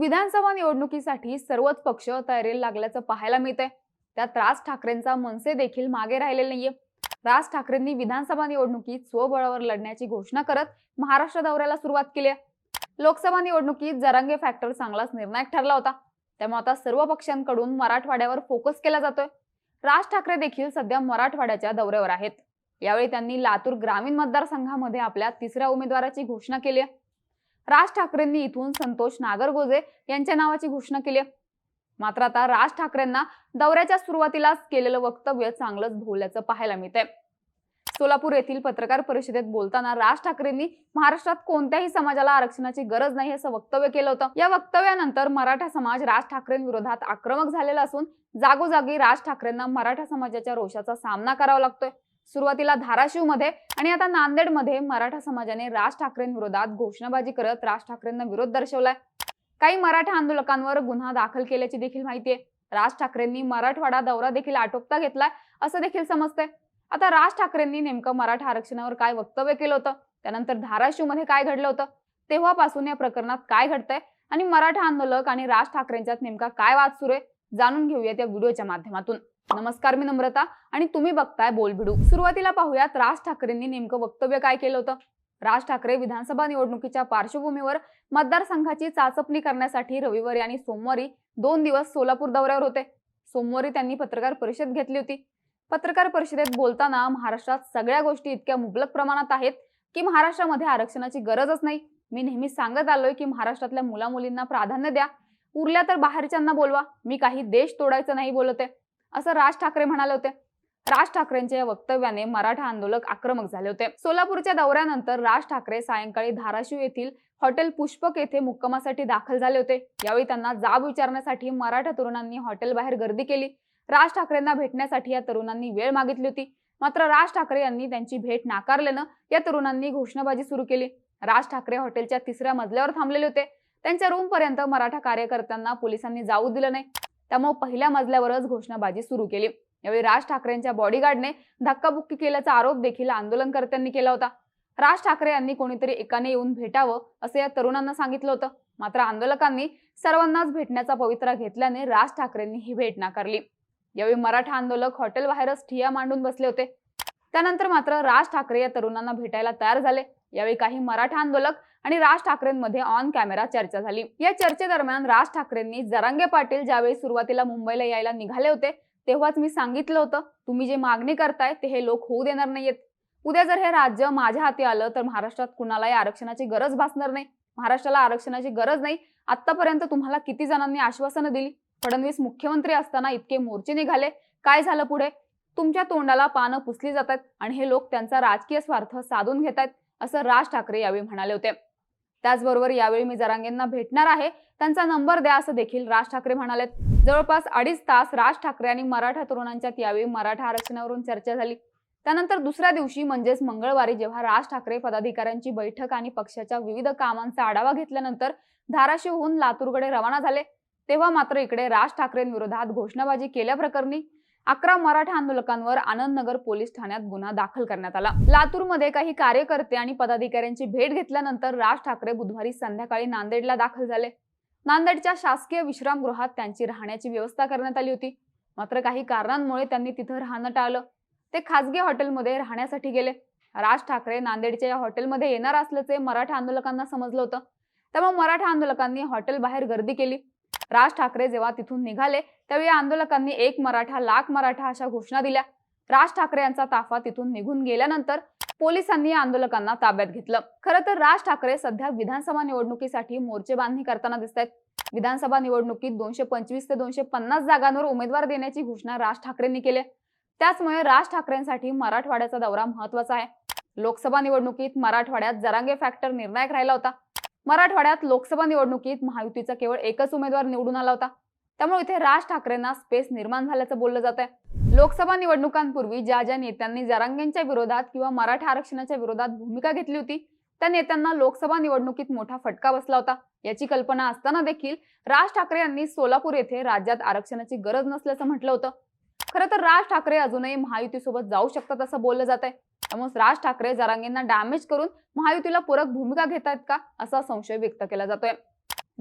विधानसभा निवडणुकीसाठी सर्वच पक्ष तयारीला लागल्याचं पाहायला मिळतंय. त्यात राज ठाकरेंचा मनसे देखील मागे राहिलेला नाहीये. राज ठाकरेंनी विधानसभा निवडणुकीत स्वबळावर लढण्याची घोषणा करत महाराष्ट्र दौऱ्याला सुरुवात केली आहे. लोकसभा निवडणुकीत जरांगे फॅक्टर चांगलाच निर्णायक ठरला होता. त्यामुळे आता सर्व पक्षांकडून मराठवाड्यावर फोकस केला जातोय. राज ठाकरे देखील सध्या मराठवाड्याच्या दौऱ्यावर आहेत. यावेळी त्यांनी लातूर ग्रामीण मतदारसंघामध्ये आपल्या तिसऱ्या उमेदवाराची घोषणा केली आहे. राज ठाकरेंनी इथून संतोष नागरगोजे यांच्या नावाची घोषणा केली मात्र आता राज ठाकरेंना दौऱ्याच्या सुरुवातीलाच केलेलं वक्तव्य चांगलंच भोवल्याचं पाहायला मिळतंय. सोलापूर येथील पत्रकार परिषदेत बोलताना राज ठाकरेंनी महाराष्ट्रात कोणत्याही समाजाला आरक्षणाची गरज नाही असं वक्तव्य केलं होतं. या वक्तव्यानंतर मराठा समाज राज ठाकरेंविरोधात आक्रमक झालेला असून जागोजागी राज ठाकरेंना मराठा समाजाच्या रोषाचा सामना करावा लागतोय. सुरुवातीला धाराशिवमध्ये आणि आता नांदेडमध्ये मराठा समाजाने राज ठाकरेंविरोधात घोषणाबाजी करत राज ठाकरेंना विरोध दर्शवलाय. काही मराठा आंदोलकांवर गुन्हा दाखल केल्याची देखील माहिती आहे. राज ठाकरेंनी मराठवाडा दौरा देखील आटोपता घेतलाय असं देखील समजतंय. आता राज ठाकरेंनी नेमकं मराठा आरक्षणावर काय वक्तव्य केलं होतं? त्यानंतर धाराशिवमध्ये काय घडलं होतं? तेव्हापासून या प्रकरणात काय घडतंय? आणि मराठा आंदोलक आणि राज ठाकरेंच्यात नेमका काय वाद सुरू आहे? जाणून घेऊयात या व्हिडिओच्या माध्यमातून. नमस्कार मी नम्रता आणि तुम्ही बघताय बोलभिडू सुरुवातीला पाहूयात राज ठाकरेंनी नेमकं वक्तव्य काय केलं होतं? राज ठाकरे विधानसभा निवडणुकीच्या पार्श्वभूमीवर मतदारसंघाची चाचपणी करण्यासाठी रविवारी आणि सोमवारी दोन दिवस सोलापूर दौऱ्यावर होते. सोमवारी त्यांनी पत्रकार परिषद घेतली होती. पत्रकार परिषदेत बोलताना महाराष्ट्रात सगळ्या गोष्टी इतक्या मुबलक प्रमाणात आहेत की महाराष्ट्रामध्ये आरक्षणाची गरजच नाही. मी नेहमी सांगत आलोय की महाराष्ट्रातल्या मुला मुलींना प्राधान्य द्या. उरल्या तर बाहेरच्यांना बोलवा. मी काही देश तोडायचं नाही बोलत. आहे असं राज ठाकरे म्हणाले होते. राज ठाकरेंच्या या वक्तव्याने मराठा आंदोलक आक्रमक झाले होते. सोलापूरच्या दौऱ्यानंतर राज ठाकरे सायंकाळी धाराशिव येथील हॉटेल पुष्पक येथे मुक्कामासाठी दाखल झाले होते. यावेळी त्यांना जाब विचारण्यासाठी मराठा तरुणांनी हॉटेल बाहेर गर्दी केली. राज ठाकरेंना भेटण्यासाठी या तरुणांनी वेळ मागितली होती. मात्र राज ठाकरे यांनी त्यांची भेट नाकारल्यानं या तरुणांनी घोषणाबाजी सुरू केली. राज ठाकरे हॉटेलच्या तिसऱ्या मजल्यावर थांबलेले होते. त्यांच्या रूम पर्यंत मराठा कार्यकर्त्यांना पोलिसांनी जाऊ दिलं नाही. त्यामुळे पहिल्या मजल्यावरच घोषणाबाजी सुरू केली. यावेळी राज ठाकरेंच्या बॉडीगार्डने धक्काबुक्की केल्याचा आरोप देखील आंदोलनकर्त्यांनी केला होता. राज ठाकरे यांनी कोणीतरी एकाने येऊन भेटावं असं या तरुणांना सांगितलं होतं. मात्र आंदोलकांनी सर्वांनाच भेटण्याचा पवित्रा घेतल्याने राज ठाकरेंनी ही भेट नाकारली. यावेळी मराठा आंदोलक हॉटेल बाहेरच ठिया मांडून बसले होते. त्यानंतर मात्र राज ठाकरे या तरुणांना भेटायला तयार झाले. यावेळी काही मराठा आंदोलक आणि राज ठाकरेंमध्ये ऑन कॅमेरा चर्चा झाली. या चर्चेदरम्यान राज ठाकरेंनी जरांगे पाटील ज्यावेळी सुरुवातीला मुंबईला यायला निघाले होते तेव्हाच मी सांगितलं होतं तुम्ही जे मागणी करताय ते हे लोक होऊ देणार नाहीयेत. उद्या जर हे राज्य माझ्या हाती आलं तर महाराष्ट्रात कुणालाही आरक्षणाची गरज भासणार नाही. महाराष्ट्राला आरक्षणाची गरज नाही. आतापर्यंत तुम्हाला किती जणांनी आश्वासनं दिली? फडणवीस मुख्यमंत्री असताना इतके मोर्चे निघाले. काय झालं पुढे? तुमच्या तोंडाला पानं पुसली जातात आणि हे लोक त्यांचा राजकीय स्वार्थ साधून घेत आहेत असं राज ठाकरे यावेळी म्हणाले होते. त्याचबरोबर यावेळी मी जरांगेंना भेटणार आहे त्यांचा नंबर द्या असं देखील राज ठाकरे म्हणालेत. जवळपास अडीच तास राज ठाकरे आणि मराठा तरुणांच्यात यावेळी मराठा आरक्षणावरून चर्चा झाली. त्यानंतर दुसऱ्या दिवशी म्हणजेच मंगळवारी जेव्हा राज ठाकरे पदाधिकाऱ्यांची बैठक आणि पक्षाच्या विविध कामांचा आढावा घेतल्यानंतर धाराशिवहून लातूरकडे रवाना झाले तेव्हा मात्र इकडे राज ठाकरेंविरोधात घोषणाबाजी केल्याप्रकरणी अकरा मराठा आंदोलकांवर आनंदनगर पोलीस ठाण्यात गुन्हा दाखल करण्यात आला. लातूरमध्ये काही कार्यकर्ते आणि पदाधिकाऱ्यांची भेट घेतल्यानंतर राज ठाकरे बुधवारी संध्याकाळी नांदेडला दाखल झाले. नांदेडच्या शासकीय विश्रामगृहात त्यांची राहण्याची व्यवस्था करण्यात आली होती. मात्र काही कारणांमुळे त्यांनी तिथं राहणं टाळलं. ते खासगी हॉटेलमध्ये राहण्यासाठी गेले. राज ठाकरे नांदेडच्या या हॉटेलमध्ये येणार असल्याचे मराठा आंदोलकांना समजलं होतं. त्यामुळे मराठा आंदोलकांनी हॉटेल बाहेर गर्दी केली. राज ठाकरे जेव्हा तिथून निघाले त्यावेळी आंदोलकांनी एक मराठा लाख मराठा अशा घोषणा दिल्या. राज ठाकरे यांचा ताफा तिथून निघून गेल्यानंतर पोलिसांनी या आंदोलकांना ताब्यात घेतलं. खरं तर राज ठाकरे सध्या विधानसभा निवडणुकीसाठी मोर्चे बांधणी करताना दिसत आहेत विधानसभा निवडणुकीत दोनशे पंचवीस ते दोनशे पन्नास जागांवर उमेदवार देण्याची घोषणा राज ठाकरेंनी केली त्याचमुळे राज ठाकरेंसाठी मराठवाड्याचा दौरा महत्त्वाचा आहे. लोकसभा निवडणुकीत मराठवाड्यात जरांगे फॅक्टर निर्णायक राहिला होता. मराठवाड्यात लोकसभा निवडणुकीत महायुतीचा केवळ एकच उमेदवार निवडून आला होता. त्यामुळे इथे राज ठाकरेंना स्पेस निर्माण झाल्याचं बोललं जात आहे लोकसभा निवडणुकांपूर्वी ज्या ज्या नेत्यांनी जरांगेंच्या विरोधात किंवा मराठा आरक्षणाच्या विरोधात भूमिका घेतली होती त्या नेत्यांना लोकसभा निवडणुकीत मोठा फटका बसला होता. याची कल्पना असताना देखील राज ठाकरे यांनी सोलापूर येथे राज्यात आरक्षणाची गरज नसल्याचं म्हटलं होतं. खरं तर राज ठाकरे अजूनही महायुतीसोबत जाऊ शकतात असं बोललं जात आहे त्यामुळे राज ठाकरे जरांगेंना डॅमेज करून महायुतीला पूरक भूमिका घेत आहेत का असा संशय व्यक्त केला जातोय.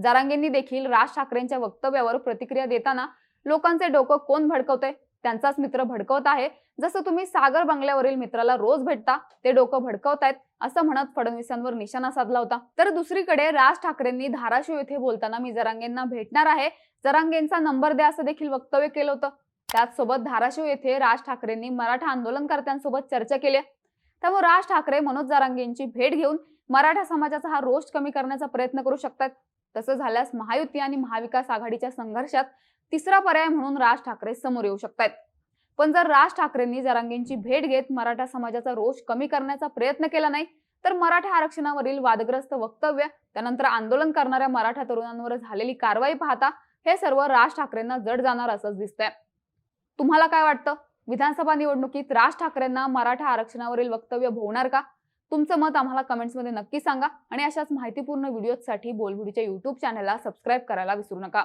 जरांगेंनी देखील राज ठाकरेंच्या वक्तव्यावर प्रतिक्रिया देताना लोकांचे डोकं कोण भडकवतंय त्यांचाच मित्र भडकवत आहे. जसं तुम्ही सागर बंगल्यावरील मित्राला रोज भेटता ते डोकं भडकवतायत असं म्हणत फडणवीसांवर निशाणा साधला होता. तर दुसरीकडे राज ठाकरेंनी धाराशिव येथे बोलताना मी जरांगेंना भेटणार आहे. जरांगेंचा नंबर द्या असं देखील वक्तव्य केलं होतं. त्याचसोबत धाराशिव येथे राज ठाकरेंनी मराठा आंदोलनकर्त्यांसोबत चर्चा केली त्यामुळे राज ठाकरे मनोज जरांगेंची भेट घेऊन मराठा समाजाचा हा रोष कमी करण्याचा प्रयत्न करू शकतात. तसं झाल्यास महायुती आणि महाविकास आघाडीच्या संघर्षात तिसरा पर्याय म्हणून राज ठाकरे समोर येऊ शकतात पण जर राज ठाकरेंनी जरांगेंची भेट घेत मराठा समाजाचा रोष कमी करण्याचा प्रयत्न केला नाही तर मराठा आरक्षणावरील वादग्रस्त वक्तव्य त्यानंतर आंदोलन करणाऱ्या मराठा तरुणांवर झालेली कारवाई पाहता हे सर्व राज ठाकरेंना जड जाणार असंच दिसतंय. तुम्हाला काय वाटतं? विधानसभा निवडणुकीत राज ठाकरेंना मराठा आरक्षणावरील वक्तव्य भोवणार का? तुमचं मत आम्हाला कमेंट्समध्ये नक्की सांगा आणि अशाच माहितीपूर्ण व्हिडिओसाठी बोलबुडीच्या युट्यूब चॅनलला सबस्क्राईब करायला विसरू नका.